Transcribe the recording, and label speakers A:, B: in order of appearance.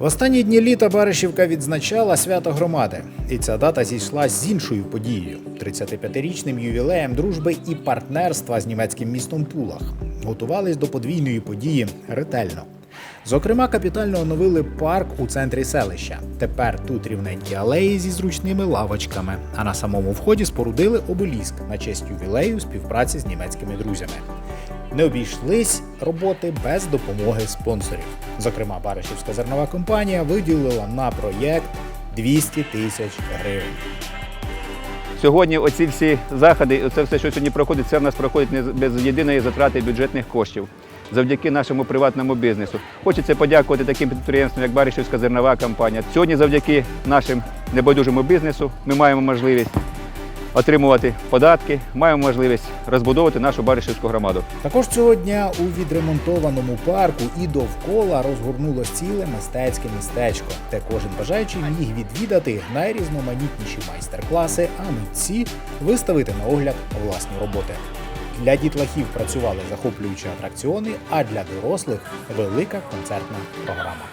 A: В останні дні літа Баришівка відзначала свято громади, і ця дата зійшла з іншою подією 35-річним ювілеєм дружби і партнерства з німецьким містом Пулах. Готувались до подвійної події ретельно. Зокрема, капітально оновили парк у центрі селища. Тепер тут рівненькі алеї зі зручними лавочками, а на самому вході спорудили обеліск на честь ювілею співпраці з німецькими друзями. Не обійшлись роботи без допомоги спонсорів. Зокрема, Баришівська зернова компанія виділила на проєкт 200 тисяч гривень.
B: Сьогодні оці всі заходи, це все, що сьогодні проходить, це в нас проходить не без єдиної затрати бюджетних коштів. Завдяки нашому приватному бізнесу. Хочеться подякувати таким підприємствам, як Баришівська зернова компанія. Сьогодні, завдяки нашим небайдужому бізнесу, ми маємо можливість отримувати податки, маємо можливість розбудовувати нашу Баришівську громаду.
A: Також цього дня у відремонтованому парку і довкола розгорнулось ціле мистецьке містечко, де кожен бажаючий міг відвідати найрізноманітніші майстер-класи, а митці виставити на огляд власні роботи. Для дітлахів працювали захоплюючі атракціони, а для дорослих велика концертна програма.